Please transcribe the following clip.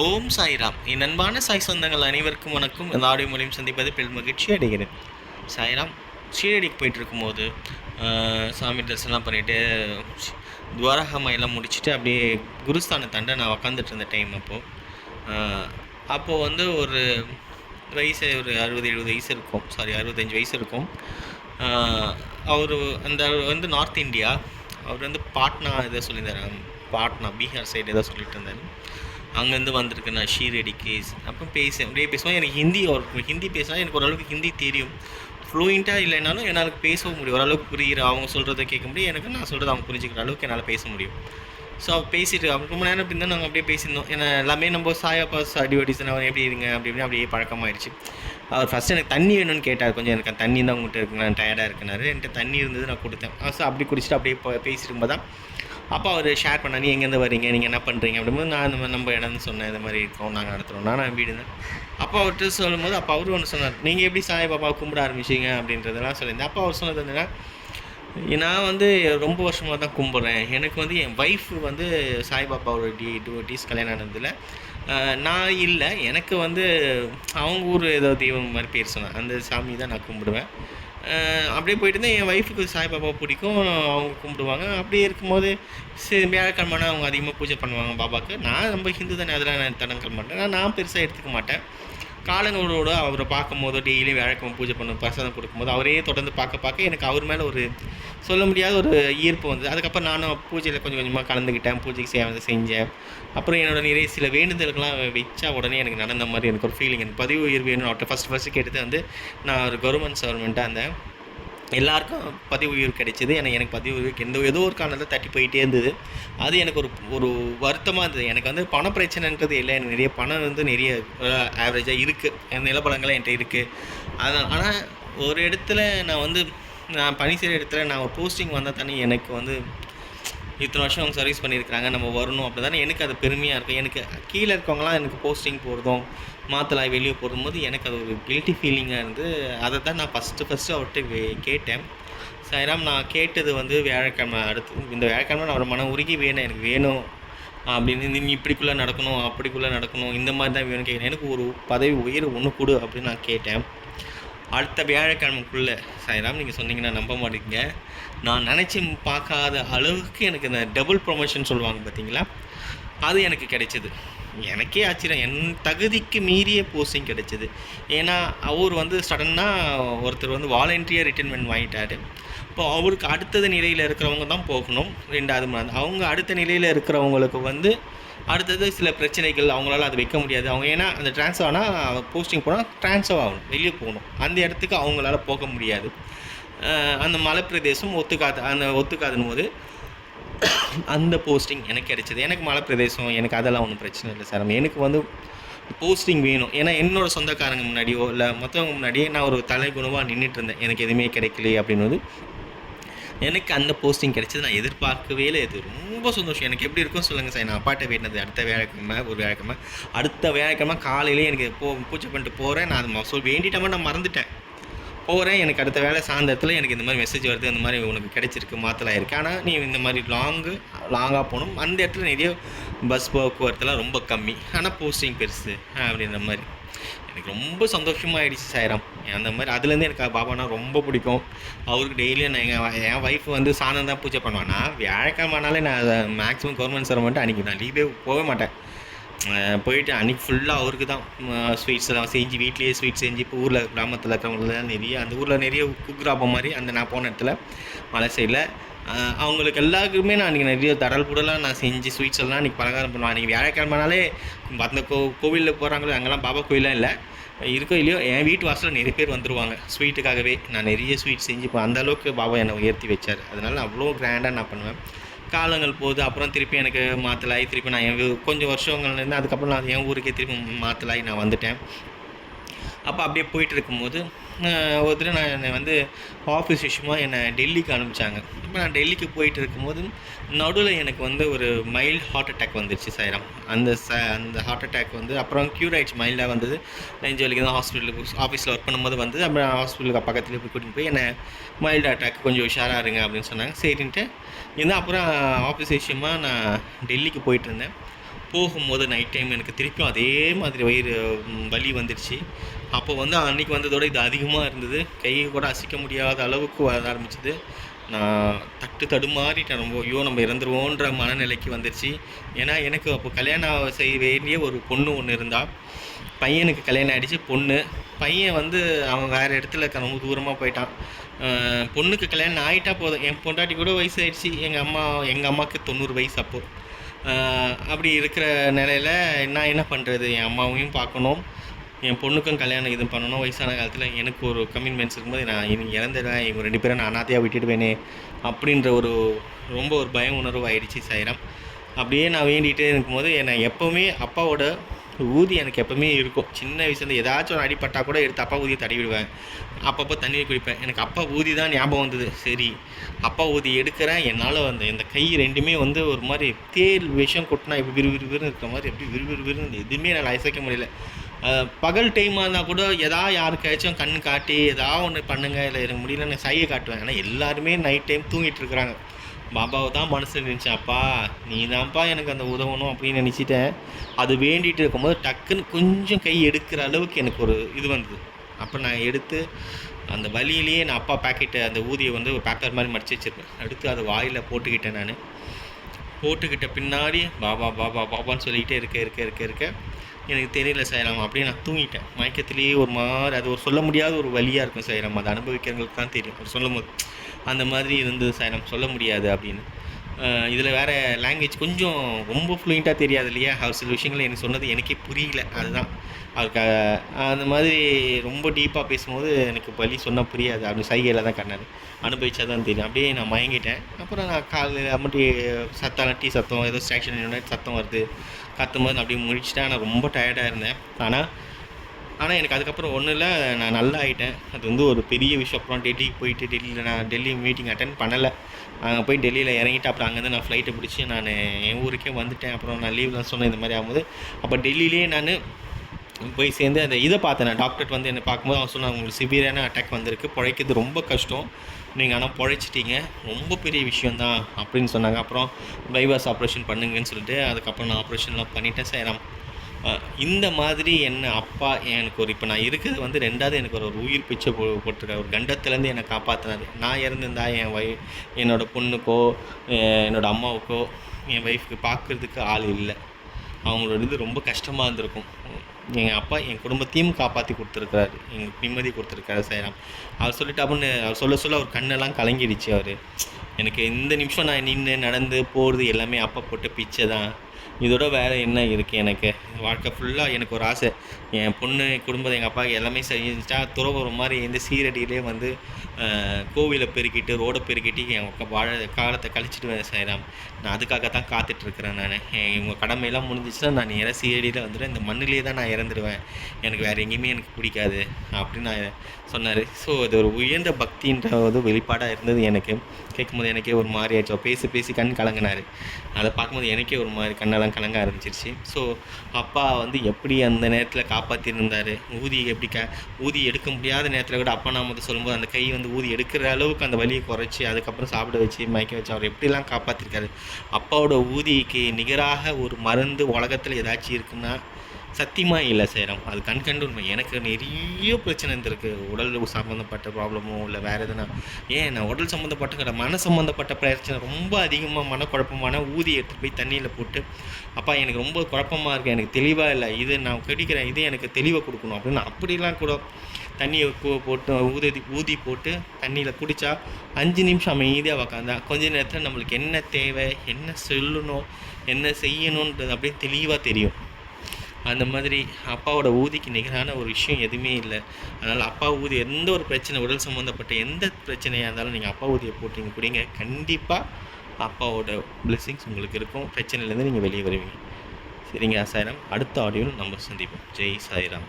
ஓம் சாய்ராம். என் அன்பான சாய் சொந்தங்கள் அனைவருக்கும் வணக்கம். இந்த ஆடியோ மூலியம் சந்திப்பது பெரும் மகிழ்ச்சி அடைகிறேன். சாய்ராம் ஷீரடிக்கு போயிட்டு இருக்கும்போது சாமி தரிசனம் பண்ணிவிட்டு துவாரகமையெல்லாம் முடிச்சுட்டு அப்படியே குருஸ்தானத்தாண்ட நான் உக்காந்துட்டு இருந்த டைம் அப்போது அப்போது வந்து ஒரு வயசு ஒரு அறுபது எழுபது வயசு இருக்கும். சாரி அறுபத்தஞ்சு வயசு இருக்கும். அவர் அந்த வந்து நார்த் இந்தியா அவர் வந்து பாட்னா இதை சொல்லியிருந்தார். பாட்னா பீகார் சைடு ஏதோ சொல்லிட்டு இருந்தார். அங்கேருந்து வந்திருக்கு நான் ஷீரடி கேஸ் அப்போ பேச அப்படியே பேசுவேன். எனக்கு ஹிந்தி ஒரு ஹிந்தி பேசினா எனக்கு ஓரளவுக்கு ஹிந்தி தெரியும். ஃப்ளூயண்ட்டாக இல்லைனாலும் என்னால் பேசவும் முடியும். ஓரளவுக்கு புரிகிற அவங்க சொல்கிறத கேட்க முடியும். எனக்கு நான் சொல்கிறத அவங்க புரிஞ்சுக்கிற அளவுக்கு என்னால் பேச முடியும். ஸோ பேசிட்டு ரொம்ப நேரம் பின்னா நாங்கள் அப்படியே பேசியிருந்தோம். ஏன்னா எல்லாமே நம்ம சாயப்பா அடி வடிசன் அவர் எப்படி இருங்க அப்படி இப்படின்னு அப்படியே பழக்கமாயிடுச்சு அவர் ஃபஸ்ட் எனக்கு தண்ணி வேணும்னு கேட்டார். கொஞ்சம் எனக்கு தண்ணி தான் உங்கள்கிட்ட இருக்கு நான் டயர்டாக இருக்குனாரு. என்கிட்ட தண்ணி இருந்தது நான் கொடுத்தேன். ஸோ அப்படி குடிச்சிட்டு அப்படியே பேசிட்டு போது தான் அப்போ அவர் ஷேர் பண்ணார் நீ எங்கேருந்து வரீங்க நீங்கள் என்ன பண்ணுறீங்க அப்படிங்கும்போது நான் இந்த மாதிரி நம்ம இடம்னு சொன்னேன். இந்த மாதிரி இருக்கோம் நாங்கள் நடத்துகிறோம் நான் வீடு தான் அப்போ அவர்கிட்ட சொல்லும்போது அப்போ அவரு ஒன்று சொன்னார் நீங்கள் எப்படி சாய்பாபா கும்பிட ஆரம்பிச்சிங்க? அப்படின்றதெல்லாம் சொல்லியிருந்தேன். அப்போ அவர் சொன்னது என்னென்னா நான் வந்து ரொம்ப வருஷமாக தான் கும்பிட்றேன். எனக்கு வந்து என் ஒய்ஃப் வந்து சாய்பாபாவோட டி டீஸ் கல்யாணம் ஆனதில் நான் இல்லை. எனக்கு வந்து அவங்க ஊர் ஏதோ தெய்வம் மாதிரி பேர் சொன்னேன் அந்த சாமி தான் நான் கும்பிடுவேன். அப்படியே போயிட்டு இருந்தேன். என் ஒய்ஃபுக்கு சாய்பாபா பிடிக்கும். அவங்க கும்பிடுவாங்க. அப்படியே இருக்கும்போது சரி வியாழக்கிழமைனா அவங்க அதிகமாக பூஜை பண்ணுவாங்க பாபாவுக்கு நான் ரொம்ப ஹிந்து தானே அதெல்லாம் நான் தடங்கல் மாட்டேன். நான் நான் பெருசாக எடுத்துக்க மாட்டேன். காலங்களோட அவரை பார்க்கும்போது டெய்லியும் வியாழக்கிழமை பூஜை பண்ண பிரசாதம் கொடுக்கும்போது அவரே தொடர்ந்து பார்க்க பார்க்க எனக்கு அவர் மேலே ஒரு சொல்ல முடியாத ஒரு ஈர்ப்பு வந்தது. அதுக்கப்புறம் நானும் பூஜையில் கொஞ்சம் கொஞ்சமாக கலந்துக்கிட்டேன் பூஜைக்கு சேவை செஞ்சேன். அப்புறம் என்னோட நிறைய சில வேண்டுதல்கள்லாம் வச்சா உடனே எனக்கு நடந்த மாதிரி எனக்கு ஒரு ஃபீலிங் எனக்கு பதிவு உயர்வு வேணும். அவர்கிட்ட ஃபஸ்ட் ஃபஸ்ட்டு கேட்டது வந்து நான் ஒரு கவர்மெண்ட் சர்வெண்ட்டாக இருந்தேன். எல்லாருக்கும் பதிவு உயிர் கிடைச்சிது. எனக்கு எனக்கு பதிவு உயிருக்கு எந்த ஏதோ ஒரு காரணத்தில் தட்டி போயிட்டே இருந்தது. அது எனக்கு ஒரு ஒரு வருத்தமாக இருந்தது. எனக்கு வந்து பண பிரச்சனைன்றது இல்லை. எனக்கு நிறைய பணம் வந்து நிறைய ஆவரேஜாக இருக்குது என் நிலப்பலங்கள்லாம் என்கிட்ட இருக்குது அதான் ஆனால் ஒரு இடத்துல நான் வந்து நான் பணி செய்கிற இடத்துல நான் ஒரு போஸ்டிங் வந்தால் தானே எனக்கு வந்து இத்தனை வருஷம் அவங்க சர்வீஸ் பண்ணியிருக்கிறாங்க நம்ம வரணும் அப்படி தானே எனக்கு அது பெருமையாக இருக்கும் எனக்கு கீழே இருக்கவங்களாம் எனக்கு போஸ்டிங் போகிறதும் மாத்தலாய் வெளியே போடும்போது எனக்கு அது ஒரு கில்ட்டி ஃபீலிங்காக இருந்து அதை தான் நான் ஃபஸ்ட்டு ஃபஸ்ட்டு அவர்கிட்ட கேட்டேன். சாய்ராம் நான் கேட்டது வந்து வியாழக்கிழமை அடுத்து இந்த வியாழக்கிழமை நான் ஒரு மன உருகி வேணும் எனக்கு வேணும். அப்படின்னு நீ இப்படிக்குள்ளே நடக்கணும் அப்படிக்குள்ளே நடக்கணும் இந்த மாதிரி தான் வேணும் கேட்குறேன். எனக்கு ஒரு பதவி உயர் ஒன்று கொடு அப்படின்னு நான் கேட்டேன். அடுத்த வியாழக்கிழமைக்குள்ளே சாய்ராம் நீங்கள் சொன்னீங்கன்னா நம்ப மாட்டீங்க. நான் நினச்சி பார்க்காத அளவுக்கு எனக்கு இந்த டபுள் ப்ரொமோஷன் சொல்லுவாங்க பார்த்தீங்களா? அது எனக்கு கிடைச்சிது. எனக்கே ஆச்சரியம். என் தகுதிக்கு மீறிய போஸ்டிங் கிடைச்சிது. ஏன்னா அவர் வந்து சடனாக ஒருத்தர் வந்து வாலண்டியர் ரிட்டர்ன்மெண்ட் வாங்கிட்டாரு. இப்போ அவருக்கு அடுத்தது நிலையில் இருக்கிறவங்க தான் போகணும். ரெண்டாவது மாதிரி அவங்க அடுத்த நிலையில் இருக்கிறவங்களுக்கு வந்து அடுத்தது சில பிரச்சனைகள் அவங்களால அது வைக்க முடியாது. அவங்க ஏன்னா அந்த டிரான்ஸ்ஃபர் ஆனால் போஸ்டிங் போனால் டிரான்ஸ்ஃபர் ஆகணும். வெளியே போகணும். அந்த இடத்துக்கு அவங்களால போக முடியாது. அந்த அந்த மலைப்பிரதேசம் ஒத்துக்காது அந்த ஒத்துக்காதுன்னு போது அந்த போஸ்டிங் எனக்கு கிடைச்சது. எனக்கு மலை பிரதேசம் எனக்கு அதெல்லாம் ஒன்றும் பிரச்சனை இல்லை சார். எனக்கு வந்து போஸ்டிங் வேணும். ஏன்னா என்னோடய சொந்தக்காரங்க முன்னாடியோ இல்லை மற்றவங்க முன்னாடியே நான் ஒரு தலைகுணமாக நின்றுட்டு இருந்தேன். எனக்கு எதுவுமே கிடைக்கலையே அப்படின்னு எனக்கு அந்த போஸ்டிங் கிடைச்சது நான் எதிர்பார்க்கவே இல்லை. இது ரொம்ப சந்தோஷம். எனக்கு எப்படி இருக்கும் சொல்லுங்கள் சார். நான் அப்பாட்ட வேண்டினது அடுத்த வியாழக்கிழமை ஒரு வியாழக்கிழமை. அடுத்த வியாழக்கிழமை காலையிலே எனக்கு போ பூஜை பண்ணிட்டு போகிறேன் நான் அது சொல் வேண்டிட்டமா நான் மறந்துட்டேன். போகிறேன் எனக்கு அடுத்த வேலை சாயந்தரத்தில் எனக்கு இந்த மாதிரி மெசேஜ் வருது இந்த மாதிரி உனக்கு கிடைச்சிருக்கு மாத்தலாம் இருக்குது ஆனால் நீ இந்த மாதிரி லாங்கு லாங்காக போகணும். அந்த இடத்துல நிறைய பஸ் போக்குவரத்துலாம் ரொம்ப கம்மி. ஆனால் போஸ்டிங் பெருசு அப்படின்ற மாதிரி. எனக்கு ரொம்ப சந்தோஷமாகிடுச்சு சாயிரம். அந்த மாதிரி அதுலேருந்து எனக்கு பாபானா ரொம்ப பிடிக்கும். அவருக்கு டெய்லியும் நான் எங்கள் என் ஒய்ஃப் வந்து சாணம் தான் பூஜை பண்ணுவானா. வியாழக்கிழமைனாலே நான் மேக்ஸிமம் கவர்மெண்ட் சார் மட்டும் அன்றைக்கி நான் லீவே போகவே மாட்டேன். போயிட்டு அன்றைக்கி ஃபுல்லாக அவருக்கு தான் ஸ்வீட்ஸ் எல்லாம் செஞ்சு வீட்லேயே ஸ்வீட் செஞ்சு இப்போ ஊரில் கிராமத்தில் இருக்கிறவங்களாம் நிறைய அந்த ஊரில் நிறைய குக்கிராப்பம் மாதிரி அந்த நான் போன இடத்துல மலை சைடில் அவங்களுக்கு எல்லாருக்குமே நான் அன்றைக்கி நிறைய தடல் புடலாம் நான் செஞ்சு ஸ்வீட்ஸ் எல்லாம் அன்றைக்கி பலகாரம் பண்ணுவேன். அன்றைக்கி வியாழக்கிழமைனாலே அந்த கோ கோவிலில் போகிறாங்களோ அங்கெல்லாம் பாபா கோயிலாம் இல்லை. இருக்கோ இல்லையோ என் வீட்டு வாசலில் நிறைய பேர் வந்துருவாங்க. ஸ்வீட்டுக்காகவே நான் நிறைய ஸ்வீட் செஞ்சு இப்போ அந்த அளவுக்கு பாபா என்னை உயர்த்தி வச்சார். அதனால் அவ்வளோ கிராண்டாக நான் பண்ணுவேன். காலங்கள் போகுது அப்புறம் திருப்பி எனக்கு மாத்தலாய் திருப்பி நான் என் கொஞ்சம் வருஷங்கள்லேருந்து அதுக்கப்புறம் நான் என் ஊருக்கே திருப்பி மாத்தலாய் நான் வந்துட்டேன். அப்போ அப்படியே போயிட்டு இருக்கும்போது ஒரு தடவை நான் என்னை வந்து ஆஃபீஸ் விஷயமா என்னை டெல்லிக்கு அனுப்பிச்சாங்க. இப்போ நான் டெல்லிக்கு போயிட்டு இருக்கும்போது நடுவில் எனக்கு வந்து ஒரு மைல்டு ஹார்ட் அட்டாக் வந்துருச்சு சாயிரம் அந்த ச அந்த ஹார்ட் அட்டாக் வந்து அப்புறம் க்யூர் ஆகிடுச்சு மைல்டாக வந்தது. நெஞ்சு வலிக்கு தான் ஹாஸ்பிட்டலுக்கு ஆஃபீஸில் ஒர்க் பண்ணும்போது வந்து அப்புறம் ஹாஸ்பிட்டலுக்கு பக்கத்துலேயே போய் கூட்டிகிட்டு போய் என்னை மைல்டு அட்டாக் கொஞ்சம் உஷாராக இருங்க அப்படின்னு சொன்னாங்க. சரின்ட்டு இருந்தால் அப்புறம் ஆஃபீஸ் விஷயமா நான் டெல்லிக்கு போயிட்டு இருந்தேன் போகும்போது நைட் டைம் எனக்கு திருப்பியும் அதே மாதிரி வயிறு வலி வந்துடுச்சு அப்போ வந்து அன்றைக்கி வந்ததோட இது அதிகமாக இருந்தது. கையை கூட அசைக்க முடியாத அளவுக்கு வர ஆரம்பிச்சது. நான் தட்டு தடுமாறிட்டேன். ரொம்ப ஐயோ நம்ம இறந்துருவோன்ற மனநிலைக்கு வந்துருச்சு. ஏன்னா எனக்கு அப்போ கல்யாணம் செய்ய வேண்டிய ஒரு பொண்ணு ஒன்று இருந்தா பையனுக்கு கல்யாணம் ஆகிடுச்சு பொண்ணு. பையன் வந்து அவன் வேறு இடத்துல ரொம்ப தூரமாக போயிட்டான். பொண்ணுக்கு கல்யாணம் ஆகிட்டா போதும். என் பொண்டாட்டி கூட வயசு ஆயிடுச்சு எங்கள் அம்மா எங்கள் அம்மாவுக்கு தொண்ணூறு வயசு அப்போது அப்படி இருக்கிற நிலையில் நான் என்ன பண்ணுறது என் அம்மாவையும் பார்க்கணும். என் பொண்ணுக்கும் கல்யாணம் இது பண்ணணும். வயசான காலத்தில் எனக்கு ஒரு கமிட்மெண்ட்ஸ் இருக்கும்போது நான் இனி இறந்துடுவேன். இவங்க ரெண்டு பேரும் நான் அனாதையாக விட்டுடுவேனே அப்படின்ற ஒரு ரொம்ப ஒரு பய உணர்வு ஆயிடுச்சு சாயிரம் அப்படியே நான் வேண்டிகிட்டே இருக்கும்போது என்னை எப்போவுமே அப்பாவோட ஊதி எனக்கு எப்போவுமே இருக்கும். சின்ன வயசுலேருந்து ஏதாச்சும் ஒரு அடிப்பட்டால் கூட எடுத்து அப்பா ஊதியை தடவிடுவேன் விடுவேன். அப்பப்போ தண்ணி குடிப்பேன். எனக்கு அப்பா ஊதி தான் ஞாபகம் வந்தது. சரி அப்பா ஊதி எடுக்கிறேன். என்னால் அந்த இந்த கை ரெண்டுமே வந்து ஒரு மாதிரி தேல் விஷம் கொட்டினா இப்போ விறுவிறுவிறுன்னு விறு இருக்கிற மாதிரி எப்படி விறுவிறுவிறுன்னு எதுவுமே என்னால் அசைக்க முடியல. பகல் டைமாக இருந்தால் கூட எதா யாருக்காச்சும் கண் காட்டி எதா ஒன்று பண்ணுங்க. இல்லை எனக்கு முடியலன்னு சையை காட்டுவேன். ஏன்னா எல்லாருமே நைட் டைம் தூங்கிட்டு இருக்கிறாங்க. பாபாவை தான் மனசில் நினச்சேன் அப்பா நீ தான்ப்பா எனக்கு அந்த உதவணும் அப்படின்னு நினச்சிட்டேன். அது வேண்டிகிட்டு இருக்கும்போது டக்குன்னு கொஞ்சம் கை எடுக்கிற அளவுக்கு எனக்கு ஒரு இது வந்தது. அப்போ நான் எடுத்து அந்த வழியிலேயே நான் அப்பா பாக்கெட்டை அந்த ஊதியை வந்து ஒரு பேப்பர் மாதிரி மடிச்சு வச்சிருப்பேன். எடுத்து அதை வாயில் போட்டுக்கிட்டேன் நான். போட்டுக்கிட்ட பின்னாடி பாபா பாபா பாபான்னு சொல்லிக்கிட்டே இருக்க இருக்க இருக்க இருக்க. எனக்கு தெரியல சைராம் அப்படியே நான் தூங்கிட்டேன். மயக்கத்திலேயே ஒரு மாதிரி அது ஒரு சொல்ல முடியாத ஒரு வழியாக இருக்கும் சைராம் அதை அனுபவிக்கிறவங்களுக்கு தான் தெரியும். ஒரு சொல்லும் போது அந்த மாதிரி இருந்தது சைராம் சொல்ல முடியாது அப்படின்னு. இதில் வேறு லாங்குவேஜ் கொஞ்சம் ரொம்ப ஃப்ளூயண்ட்டாக தெரியாது இல்லையா அவர் சில விஷயங்கள் எனக்கு சொன்னது எனக்கே புரியல. அதுதான். அவருக்கு அந்த மாதிரி ரொம்ப டீப்பாக பேசும்போது எனக்கு வழி சொன்னால் புரியாது. அப்படி சைகையில் தான் கண்ணாரு அனுபவிச்சா தான் தெரியும். அப்படியே நான் மயங்கிட்டேன். அப்புறம் நான் காலையில் அம்மட்டி சத்தம் டீ சத்தம் ஏதோ ஸ்டேஷன் சத்தம் வருது. கத்தும் போது நான் அப்படியே முடிச்சிட்டேன் ஆனால் ரொம்ப டயர்டாக இருந்தேன். ஆனால் ஆனால் எனக்கு அதுக்கப்புறம் ஒன்றும் இல்லை. நான் நல்லா ஆகிட்டேன் அது வந்து ஒரு பெரிய விஷயம். அப்புறம் டெல்லிக்கு போயிட்டு டெல்லியில் நான் டெல்லி மீட்டிங் அட்டன் பண்ணலை. அங்கே போய் டெல்லியில் இறங்கிட்டு அப்புறம் அங்கேருந்து நான் ஃப்ளைட்டை பிடிச்சி நான் என் ஊருக்கே வந்துட்டேன். அப்புறம் நான் லீவ்லாம் சொன்னேன் இந்த மாதிரி ஆகும்போது. அப்போ டெல்லியிலே நான் போய் சேர்ந்து அந்த இதை பார்த்தேன். நான் டாக்டர் வந்து என்னை பார்க்கும்போது அவன் சொன்னாங்க உங்களுக்கு சிவியரான அட்டாக் வந்திருக்கு. பிழைக்கிறது ரொம்ப கஷ்டம். நீங்கள் ஆனால் பிழைச்சிட்டீங்க. ரொம்ப பெரிய விஷயந்தான் அப்படின்னு சொன்னாங்க. அப்புறம் பைபாஸ் ஆப்ரேஷன் பண்ணுங்கன்னு சொல்லிட்டு அதுக்கப்புறம் நான் ஆப்ரேஷன்லாம் பண்ணிட்டேன் சார் இந்த மாதிரி என்ன அப்பா எனக்கு ஒரு இப்போ நான் இருக்கிறது வந்து ரெண்டாவது எனக்கு ஒரு ஒரு உயிர் பிச்சை போ போட்டிருக்க ஒரு கண்டத்துலேருந்து என்னை காப்பாற்றினாரு நான் இறந்துருந்தா என் வை என்னோடய பொண்ணுக்கோ என்னோடய என்னோட அம்மாவுக்கோ என் ஒய்ஃப்க்கு பார்க்குறதுக்கு ஆள் இல்லை. அவங்களோட இது ரொம்ப கஷ்டமாக இருந்திருக்கும். எங்கள் அப்பா என் குடும்பத்தையும் காப்பாற்றி கொடுத்துருக்காரு எங்களுக்கு நிம்மதி கொடுத்துருக்காரு சைராம் அவர் சொல்லிட்டு அப்படின்னு அவர் சொல்ல சொல்ல அவர் கண்ணெல்லாம் கலங்கிடுச்சு அவர். எனக்கு இந்த நிமிஷம் நான் நின்று நடந்து போகிறது எல்லாமே அப்பா போட்ட பிச்சை தான். இதோட வேறு என்ன இருக்குது எனக்கு? வாழ்க்கை ஃபுல்லாக எனக்கு ஒரு ஆசை. என் பொண்ணு குடும்பத்தை எங்கள் அப்பா எல்லாமே செஞ்சுட்டா துறவுற ஒரு மாதிரி இந்த சீரடியிலே வந்து கோவிலை பெருக்கிட்டு ரோடை பெருக்கிட்டு என் வாழ காலத்தை கழிச்சிட்டு செய்கிறேன் நான் அதுக்காக தான் காத்துட்ருக்கிறேன் நான். இவங்க கடமையெல்லாம் முடிஞ்சிச்சுன்னா நான் நேராக சீரடியில் வந்துட்டு இந்த மண்ணிலே தான் நான் இறந்துடுவேன் எனக்கு வேறு எங்கேயுமே எனக்கு பிடிக்காது அப்படின்னு நான் சொன்னார். ஸோ அது ஒரு உயர்ந்த பக்தின்ற ஒரு வெளிப்பாடாக இருந்தது எனக்கு. கேட்கும்போது எனக்கே ஒரு மாதிரி ஆயிடுச்சு. பேசி பேசி கண் கலங்கினார். அதை பார்க்கும்போது எனக்கே ஒரு மாதிரி கண்ணெல்லாம் கலங்க ஆரம்பிச்சிருச்சு. ஸோ அப்பா வந்து எப்படி அந்த நேரத்தில் காப்பாற்றிருந்தார் ஊதி எப்படி க ஊதி எடுக்க முடியாத நேரத்தில் கூட அப்பா நான் வந்து சொல்லும்போது அந்த கை வந்து ஊதி எடுக்கிற அளவுக்கு அந்த வலியை குறைச்சி அதுக்கப்புறம் சாப்பிட வச்சு மயக்க வச்சு அவர் எப்படிலாம் காப்பாற்றிருக்காரு அப்பாவோட ஊதிக்கு நிகராக ஒரு மருந்து உலகத்தில் ஏதாச்சும் இருக்குன்னா சத்தியமாக இல்லை சேரம் அது கண் கண்டு உண்மை. எனக்கு நிறைய பிரச்சனை இருந்திருக்கு. உடல் சம்மந்தப்பட்ட ப்ராப்ளமோ இல்லை வேறு எதுனா. ஏன் நான் உடல் சம்மந்தப்பட்ட கிடையாது மன சம்மந்தப்பட்ட பிரச்சனை ரொம்ப அதிகமாக மனக்குழப்பமான ஊதி எடுத்துகிட்டு போய் தண்ணியில் போட்டு அப்பா எனக்கு ரொம்ப குழப்பமாக இருக்குது எனக்கு தெளிவாக இல்லை. இது நான் கிடைக்கிறேன். இது எனக்கு தெளிவை கொடுக்கணும். அப்படின்னு அப்படிலாம் கூட தண்ணியை போட்டு ஊதி ஊதி போட்டு தண்ணியில் குடித்தா அஞ்சு நிமிஷம் அமைதியாக உக்காந்தா கொஞ்ச நேரத்தில் நம்மளுக்கு என்ன தேவை என்ன சொல்லணும் என்ன செய்யணுன்றது அப்படியே தெளிவாக தெரியும். அந்த மாதிரி அப்பாவோட ஊதிக்கு நிகரான ஒரு விஷயம் எதுவுமே இல்லை. அதனால் அப்பா ஊதி எந்த ஒரு பிரச்சனை உடல் சம்மந்தப்பட்ட எந்த பிரச்சனையாக இருந்தாலும் நீங்கள் அப்பா ஊதியை போட்டிங்க குடிங்க கண்டிப்பாக அப்பாவோட blessings உங்களுக்கு இருக்கும். பிரச்சனையிலேருந்து நீங்கள் வெளியே வருவீங்க. சரிங்க சாய்ராம் அடுத்த ஆடியோவில் நம்ம சந்திப்போம். ஜெய் சாய்ராம்.